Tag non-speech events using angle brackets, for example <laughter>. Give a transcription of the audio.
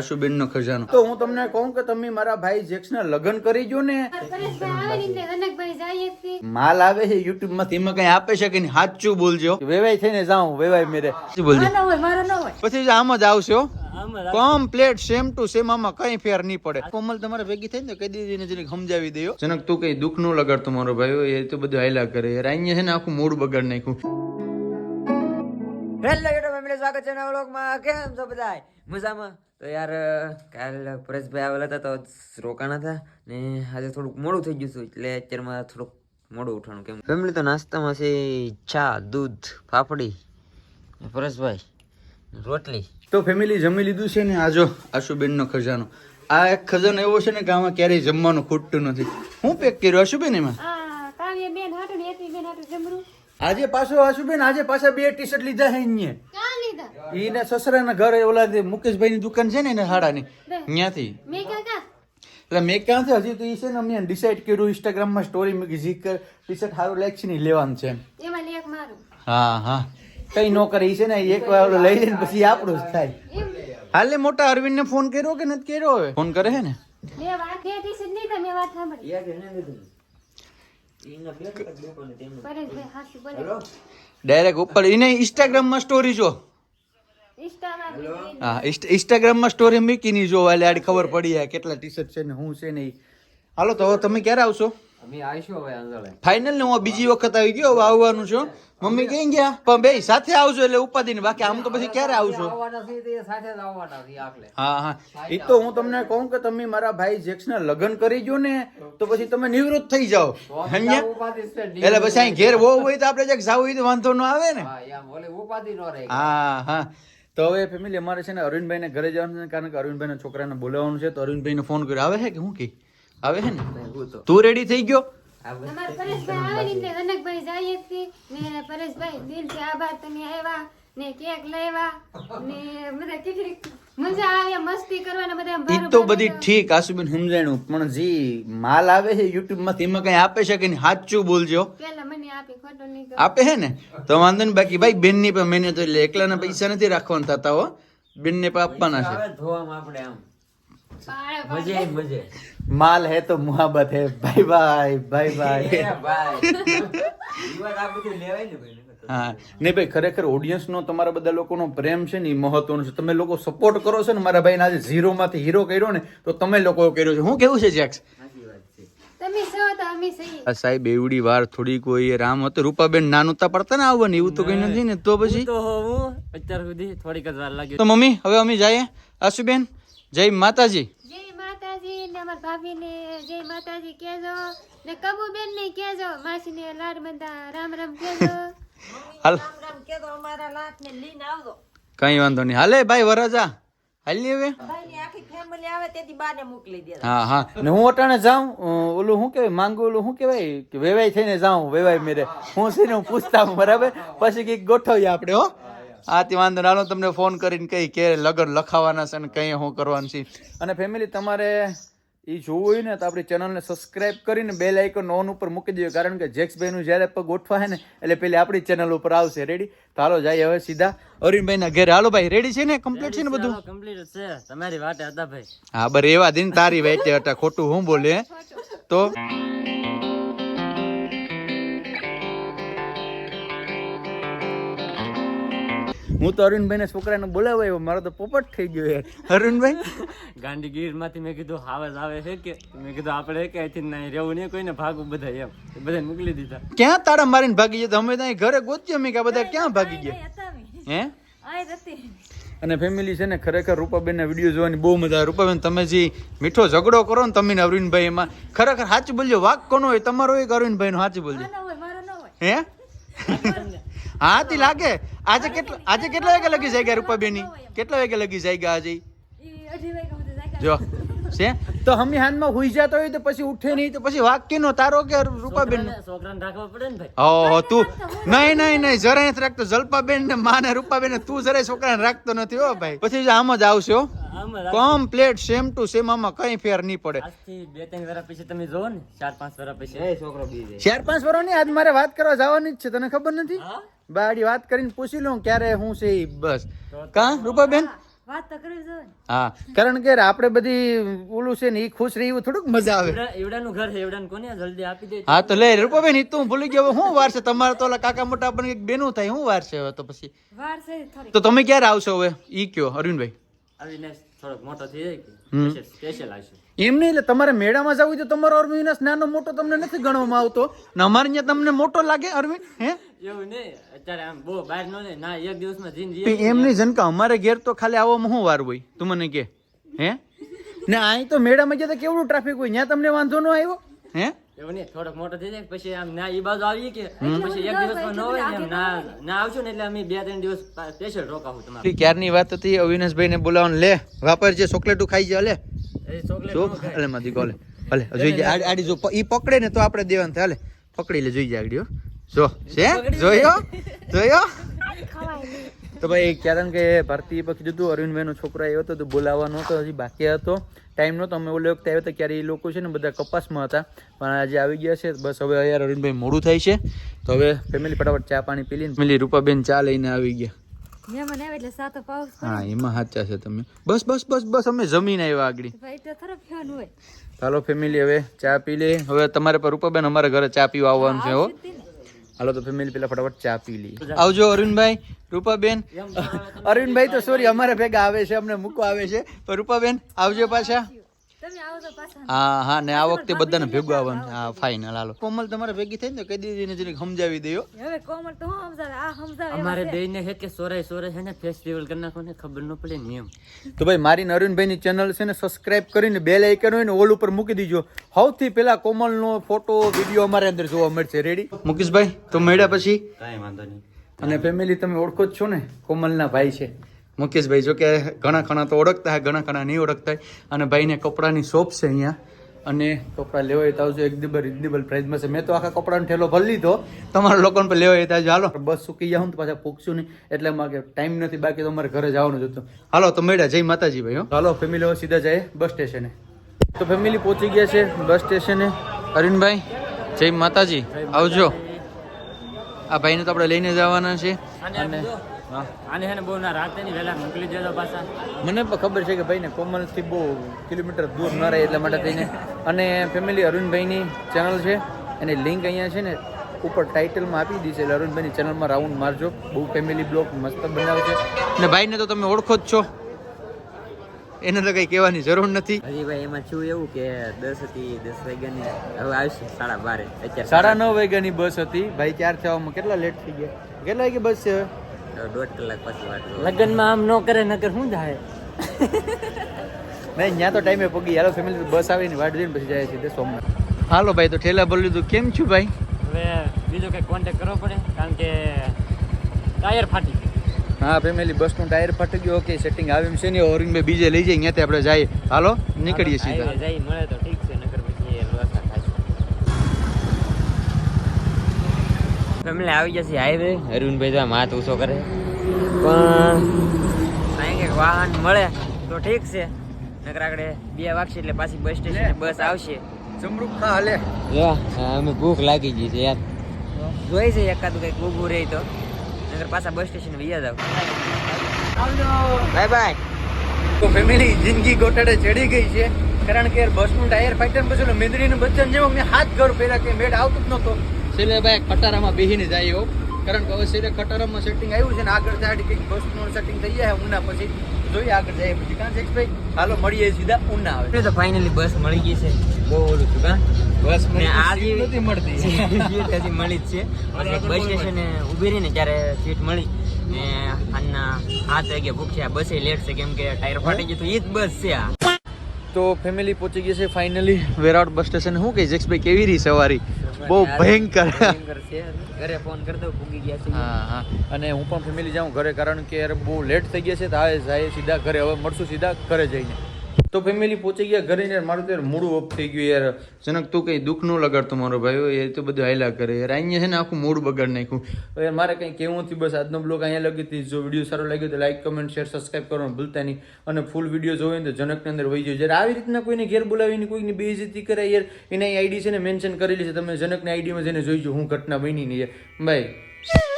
આશુબેન નો ખજાનો. તો હું તમને કહું કે તમે મારા ભાઈ જેક્સ ના લગ્ન કરી જો ને. માલ આવે છે યુટ્યુબમાંથી એમાં કઈ આપે છે કે નહીં? સાચું બોલજો. વેવાય થઈને જાઉં વેવાય મેરે. શું બોલજો. મારો હોય મારો ન હોય. પછી આમ જ આવશે હો. કમ્પ્લેટ સેમ ટુ સેમ આમાં કઈ ફેર નહીં પડે. કોમલ તમારે ભેગી થઈ ને કઈ દીદી જરીક સમજાવી દેયો જનક તું કઈ દુઃખનું લગાડતો મારો ભાઈ એ તો બધું હાયલા કરે. યાર અહીંયા છે ને આખું મૂડ બગાડ નાખ્યું. હેલો યુટ્યુબ ફેમિલી સ્વાગત છે નવા વ્લોગમાં. કેમ છો બધા મજામાં? તો યાર કાલ પરેશભાઈ આવેલા હતા તો રોકાણા હતા ને આજે થોડુંક મોડું થઈ ગયું હતું એટલે અત્યારમાં થોડુંક મોડું ઉઠવાનું કેમ? ફેમિલી તો નાસ્તામાં છે ચા દૂધ ફાફડી પરેશભાઈ રોટલી. તો ફેમિલી જમી લીધું છે ને આજો આશુબેનનો ખજાનો. આ એક ખજાનો એવો છે ને કે આમાં ક્યારેય જમવાનું ખૂટતું નથી. હું પેક કર્યું આશુબેન એમાં? આજે પાછો આશુબેન આજે પાછા બે ટી શર્ટ લીધા છે અહીંયા. ઈને સસરાના ઘરે ઓલા જે મુકેશભાઈ ની દુકાન છે ને એને હાડાની ત્યાંથી મેં ક્યાં કા એટલે મેં ક્યાંથી હજી તો ઈ છે ને અમે ડિસાઈડ કર્યું ઇન્સ્ટાગ્રામમાં સ્ટોરી મૂકી ઝીકર ટી શર્ટ સારું લાગશે ને ઈ લેવાનું છે એમાં. લે મારું. હા હા. કઈ નો કરે ઈ છે ને એક વાર ઓલો લઈ લે પછી આપણું જ થાય. હાલે મોટા અરવિંદ ને ફોન કર્યો કે નથી કર્યો હવે? ફોન કરે છે ને? બે વાત તમે વાત સાંભળી. ડાયરેક્ટ ઉપર. એને ઇન્સ્ટાગ્રામમાં સ્ટોરી જો. હા ઇન્સ્ટાગ્રામમાં સ્ટોરી મૂકી ની જો એટલે આડી ખબર પડી જાય કેટલા ટી શર્ટ છે ને હું છે ને હાલો તો હવે તમે ક્યારે આવશો? અમે આવીશું હવે આંગળે ફાઇનલ ને હું બીજી વખત આવી ગયો હવે આવવાનું છું. મમ્મી કઈ ગયા? પણ બે સાથે આવજો એટલે ઉપાધિ ને બાકી આમ તો પછી ક્યારે આવશો? આવવાના છીએ તે સાથે જ આવવાના છીએ આખલે હા હા. એ તો હું તમને કહું કે તમે મારા ભાઈ જેક્સ ના લગ્ન કરી જો ને તો પછી તમે નિવૃત્ત થઈ જાઓ. સમજ્યા એટલે પછી અહીં ઘેર બહુ હોય તો આપણે જ્યાંક જાવું હોય તો વાંધો ન આવે ને. હા હા. તો હવે ફેમિલી અમારે છે ને અરવિંદભાઈને ઘરે જવાનું છે કારણ કે અરવિંદભાઈના છોકરાને બોલાવવાનું છે તો અરવિંદભાઈને ફોન કર્યો. આવે છે કે હું કે? આવે છે ને? હું તું રેડી થઈ ગયો? પરેશભાઈ આવે ને જાય ને પરેશભાઈ દિલથી આભાર તમે આવ્યા ને કેક લાવ્યા ને બધા કેટલી મજા આવે મસ્તી કરવાના બધા ઈ તો બધી ઠીક આસુબેન સમજાણું પણ જે માલ આવે છે યુટ્યુબમાંથી એમાં કઈ આપે છે કે નહીં? સાચું બોલજો. પેલા મને આપી છે ને? તો વાંધો નહીં બાકી ભાઈ બેનની પણ મહિને એટલે એકલાના પૈસા નથી રાખવાના થતા હો. બેન ને પણ આપવાના છે. માલ હે તો મુહાબત હે. Bye bye bye bye. ભાઈ. લેવાય ને ભાઈ. હા. નહીં ભાઈ ખરેખર ઓડિયન્સનો તમારા બધા લોકોનો પ્રેમ છે ને એ મહત્વનો છે. તમે લોકો સપોર્ટ કરો છો ને મારા ભાઈને આજે ઝીરોમાંથી હીરો કર્યો ને તો તમે લોકો કર્યો છે. હું કેવું છે જેક્સ સાચી વાત છે. તમે છો તો અમે સહી આ સાહેબ એવડી વાર થોડી કોઈ રામ હતો. રૂપાબેન નાનું તા પડતા ને આવવાનું એવું તો કઈ નથી ને? તો પછી? તો હું અત્યાર સુધી થોડીક જ વાર લાગી તો મમ્મી હવે અમે જઈએ. આશુબેન જય માતાજી. જય માતાજી ને અમાર ભાભી ને જય માતાજી કેજો ને કબુબેન ને કેજો માસી ને લાડ બંધા રામ રામ કહેજો. હાલ. કઈ વાંધો નહીં. હાલે ભાઈ વરજા હાલી હવે? હા હા. ને હું અટાણે જાઉં? ઓલું શું કહેવાય? માંગુ ઓલું શું કહેવાય? કે વેવાય થઈને જાઉં વેવાય મેરે. હું છે હું પૂછતા બરાબર? પછી કંઈક ગોઠવીએ આપણે, હો. તે વાંધો નાનો તમને ફોન કરીને કહી કે લગન લખાવાના છે ને કંઈ શું કરવાનું છે. અને ફેમિલી તમારે એ જોવું હોય ને તો આપણી ચેનલને સબસ્ક્રાઇબ કરીને બેલ આઇકન ઓન ઉપર મૂકી દેજો. કારણ કે જેક્સભાઈનું જ્યારે પગ ગોઠવાય ને એટલે પેલી આપણી ચેનલ ઉપર આવશે. રેડી તો હાલો જાય હવે સીધા અરવિંદભાઈના ઘરે. હાલો ભાઈ રેડી છે ને? કમ્પ્લીટ છે ને બધું? કમ્પ્લીટ છે તમારી વાટે હતા ભાઈ. હા બર એવા દિન તારી વાઈટે હતા. ખોટું હું બોલે? તો હું તો અરુણભાઈ છોકરાને બોલાવ્યો મારો તો પોપટ થઈ ગયો યાર. અરુણભાઈ? <laughs> ગાંધીગીરમાંથી મેં કીધું હાવે જ આવે છે કે. મેં કીધું આપણે કે અહીંથી ના રહેવું નહીં કોઈને ભાગવું બધા એમ. બધા મોકલી દીધા. ક્યાં તાળા મારીને ભાગી ગયો? અમે ત્યાં ઘરે ગોત્યો મેં કે બધા ક્યાં ભાગી ગયા? હે? અને ફેમિલી છે ને ખરેખર રૂપાબેન ના વીડિયો જોવાની બહુ મજા આવે. રૂપાબેન તમે જે મીઠો ઝઘડો કરો ને તમે ને અરવિંદભાઈ એમાં ખરેખર સાચું બોલજો. વાક કોનો હોય? તમારો હોય કે અરવિંદભાઈ નો સાચું બોલજો હે? હા તે લાગે? આજે કેટલા આજે કેટલા વાગે લગી જાય રૂપાબેની? કેટલા વાગે લગી જાય આજે? જો છે? તો હમી હાનમાં હુઈ જતો હોય તો પછી ઉઠે નહીં. તો પછી વાક્યનો તારો કે રૂપાબેન છોકરાને રાખવા પડે ને ભાઈ? ઓહો તું નહીં નહીં નહીં જરાય નથી રાખતો. જલ્પાબેન ને માને રૂપાબેન ને તું જરાય છોકરાને રાખતો નથી હો ભાઈ. પછી આમ જ આવશે હો. આમ સેમ ટુ સેમ આમાં કઈ ફેર નહીં પડે. આજથી બે ત્રણ વર્ષ પછી તમે જોવો ને ચાર પાંચ વર્ષ પછી. એ છોકરો ચાર પાંચ વર્ષની આજ મારે વાત કરવા જવાની જ છે. તને ખબર નથી? બાડી વાત કરીને પૂછી લઉં ક્યારે હું છે બસ. કા રૂપાબેન. હા કારણ કે આપણે બધી ઓલું છે ને એ ખુશ રહી એવું થોડુંક મજા આવે. એવડાનું ઘર છે એવડાનું કોને જલ્દી આપી દે? હા તો લે રૂપાબેન ઈ તો ભૂલી ગયો શું વાર છે? તમારે તો કાકા મોટા પણ એક બેનું થાય શું વાર છે હવે તો પછી? વાર છે તો તમે ક્યારે આવશો હવે? ઈ કયો અરવિંદભાઈ. અવિનાશ થોડોક મોટો થઈ જાય કે? સ્પેશિયલ આવશે. એમ નહીં એટલે તમારે મેળામાં જવું તો તમારો અરવિંદ નાનો મોટો તમને નથી ગણવામાં આવતો. ને અમારે ત્યાં તમને મોટો લાગે અરવિંદ હે? એવું નહીં અત્યારે આમ બહુ બહાર નો ને ના એક દિવસમાં જીન એમ નહીં જનકા અમારે ઘેર તો ખાલી આવવામાં શું વાર હોય તું મને કે હે? ને અહીં તો મેળામાં ગયા તો કેવડું ટ્રાફિક હોય ત્યાં તમને વાંધો ન આવ્યો હે? એવું નહીં થોડોક મોટો થઈ જાય પછી આમ ના એ બાજુ આવીએ કે પછી એક દિવસમાં ન હોય એમ ના ના આવશું ને એટલે અમે બે ત્રણ દિવસ સ્પેશિયલ રોકાવું તમારે. ક્યારની વાત હતી અવિનાશભાઈ ને બોલાવવાનું લે વાપર જે ચોકલેટું ખાઈ જાય લે. એ ચોકલેટ જો અલે ગોલે ભલે જોઈ જાય આડી- આડી જો ઈ પકડે ને તો આપણે દેવાનું થાય. હાલે પકડી લે જોઈ જાય આગળ જો છે? જોયો? જોયો? તો ભાઈ કારણ કે ભારતીય પક્ષી જતું અરવિંદભાઈ નો છોકરો આવ્યો હતો તો બોલાવવાનો હતો હજી બાકી હતો. ટાઈમ નહોતો અમે ઓલે વખતે આવ્યો તો ક્યારે એ લોકો છે ને બધા કપાસમાં હતા. પણ આજે આવી ગયા છે બસ હવે યાર અરવિંદભાઈ મોડું થાય છે. તો હવે ફેમિલી ફટાફટ ચા પાણી પી લઈને ફેમિલી રૂપાબેન ચા લઈને આવી ગયા. મહેમાન આવે એટલે સાતો પાઉસ હા એમાં સાચા છે તમે. બસ બસ બસ બસ અમે જમીન આવ્યા આગળ. ભાઈ તો થોડો ફેન હોય. ચાલો ફેમિલી હવે ચા પી લે. હવે તમારે પર રૂપાબેન અમારે ઘરે ચા પીવા આવવાનું છે હો. હાલો તો ફેમિલી પેલા ફટાફટ ચા પી લઈએ. આવજો અરુણભાઈ રૂપાબેન. અરવિંદભાઈ તો સોરી અમારે ભેગા આવે છે અમને મૂકવા આવે છે. પણ રૂપાબેન આવજો પાછા. હા હા ને આ વખતે બધાને ભેગું આવવાનું. હા ફાઇનલ હાલો. કોમલ તમારે ભેગી થઈ ને કહી દીધી જરીક સમજાવી દયો. હવે કોમલ તો હું સમજાવે? આ સમજાવે અમારે બે ને છે કે સોરાય સોરાય છે ને ફેસ્ટિવલ કરી નાખો ને ખબર ન પડે નિયમ તો ભાઈ મારી ને અરુણભાઈની ચેનલ છે ને સબસ્ક્રાઇબ કરીને બેલ આઇકન હોય ને ઓલ ઉપર મૂકી દીજો. સૌથી પહેલા કોમલનો ફોટો વીડિયો અમારે અંદર જોવા મળશે. રેડી મુકેશભાઈ તો મળ્યા પછી. કાંઈ વાંધો નહીં. અને ફેમિલી તમે ઓળખો જ છો ને કોમલના ભાઈ છે. મુકેશભાઈ જો કે ઘણા ઘણા તો ઓળખતા હોય ઘણા ઘણા નહીં ઓળખતા હોય અને ભાઈને કપડાની શોપ છે અહીંયા. અને કપડાં લેવા તો આવજો એકદમ રિઝનેબલ પ્રાઇસમાં છે. મેં તો આખા કપડાનો ઠેલો ભરી લીધો. તમારા લોકોને પણ લેવા તો હાલો. બસ સૂકી જાઉં તો પાછા પૂછશું નહીં. એટલે મારે ટાઈમ નથી બાકી તો અમારે ઘરે જવાનું જ હતું. હાલો તો મળ્યા. જય માતાજી ભાઈ હો. હાલો ફેમિલી હવે સીધા જાય બસ સ્ટેશને. તો ફેમિલી પહોંચી ગયા છે બસ સ્ટેશને. અરવિંદભાઈ જય માતાજી. આવજો. આ ભાઈને તો આપણે લઈને જવાના છે. અને આને છે ને બહુ ના રાતે ની વહેલા મોકલી દેજો પાછા. મને પણ ખબર છે કે ભાઈને કોમલથી બહુ કિલોમીટર દૂર ન રહે એટલા માટે થઈને અને ફેમિલી અરુણભાઈની ચેનલ છે. એની લિંક અહીંયા છે ને ઉપર ટાઇટલમાં આપી દીધી છે એટલે અરુણભાઈની ચેનલમાં રાઉન્ડ મારજો. બહુ ફેમિલી બ્લોગ મસ્ત બનાવે છે. અને ભાઈને તો તમે ઓળખો જ છો. એને તો કંઈ કહેવાની જરૂર નથી. હજી ભાઈ એમાં છું એવું કે દસ હતી દસ વાગ્યાની હવે આવશે સાડા બારે. અત્યારે સાડા નવ વાગ્યાની બસ હતી. ભાઈ ચાર થવામાં કેટલા લેટ થઈ ગયા? કેટલા વાગે બસ છે દોઢ કલાક પછી વાત. લગ્નમાં આમ ન કરે નકર શું થાય? નહીં ત્યાં તો ટાઈમે પગી. હાલો ફેમિલી બસ આવીને વાટ જોઈને પછી જાય છે સોમનાથ. હાલો ભાઈ તો ઠેલા બોલી લીધું. કેમ છું ભાઈ? હવે બીજો કંઈક કોન્ટેક કરવો પડે કારણ કે ટાયર ફાટી ગયું હા ફેમિલી બસનું ટાયર ફાટી ગયો. ઓકે સેટિંગ આવ્યું છે ને. બે બીજે લઈ જઈએ ત્યાંથી આપણે જઈએ. હાલો નીકળીએ સીધા. હાઈવે જાય મળે તો ઠીક છે નકર પછી એ લોસા થાય ફેમિલી આવી જશે હાઈવે અરુણભાઈ તો માથ ઊંચો કરે. પણ અહીં કંઈક વાહન મળે તો ઠીક છે. નકર આગળ બે વાગશે એટલે પાછી બસ સ્ટેશન બસ આવશે. જમરૂક ખા હાલે. અમે ભૂખ લાગી ગઈ છે યાર. જોઈ છે એકાદું કંઈક ઊભું રહી તો. નકર પાછા બસ સ્ટેશન વિયા જાવ બાય બાય તો ફેમિલી જિંદગી ગોટાડે ચડી ગઈ છે. કારણ કે બસનું ટાયર ફાટ્યા પછી ઓલું મેંદડીનું બચ્ચન જેવો મેં હાથ ઘર પહેલા કે મેડ આવતું જ નહોતો. છેલ્લે ભાઈ ખટારામાં બેહીને જાય હો. કારણ કે હવે સિલે ખટારામાં સેટિંગ આવ્યું છે ને આગળ સાઈડ કંઈક બસનું સેટિંગ થઈ જાય ઉના પછી જોઈએ આગળ જાય પછી. કાં છે ભાઈ હાલો મળીએ સીધા ઉના આવે. તો ફાઇનલી બસ મળી ગઈ છે. બહુ ઓલું છું કાં? બસ મને આ નથી મળતી. સીટ હજી મળી જ છે. અને બસ સ્ટેશને ઊભી રહીને ત્યારે સીટ મળી ને આના સાત વાગે આ બસે લેટ છે કેમ કે ટાયર ફાટી ગયું તો એ જ બસ છે આ. તો ફેમિલી પહોંચી ગઈ છે ફાઇનલી વેરાવળ બસ સ્ટેશન શું કહી જક્ષભાઈ કેવી રહી સવારી? બહુ ભયંકર. છે. ઘરે ફોન કરી દઉં પૂગી ગયા છે. હા હા. અને હું પણ ફેમિલી જાઉં ઘરે કારણ કે યાર બહુ લેટ થઈ ગયા છે તો આવે જાય સીધા ઘરે. હવે મળશું સીધા ઘરે જઈને. તો ફેમિલી પહોંચી ગયા ઘરે ને મારું ત્યારે મૂળું ઓફ થઈ ગયું યાર. જનક, તું કંઈ દુઃખ ન લગાડતો મારો ભાઈ એ તો બધું હાયલા કરે. યાર, અહીંયા છે ને આખું મૂડ બગાડ નાખ્યું. યાર, મારે કંઈ કહેવું નથી, બસ આજનો બ્લોગ અહીંયા લગી હતી. જો વીડિયો સારો લાગ્યો તો લાઈક કમેન્ટ શેર સબસ્ક્રાઈબ કરવાનું ભૂલતા નહીં. અને ફૂલ વીડિયો જોવે તો જનકની અંદર વહી જાય. જ્યારે આવી રીતના કોઈને ઘેર બોલાવીને કોઈની બેઇજ્જતી કરે યાર, એની આઈડી છે ને મેન્શન કરેલી છે. તમે જનકની આઈડીમાં જઈને જોઈજો હું ઘટના બની નહીં યાર. બાય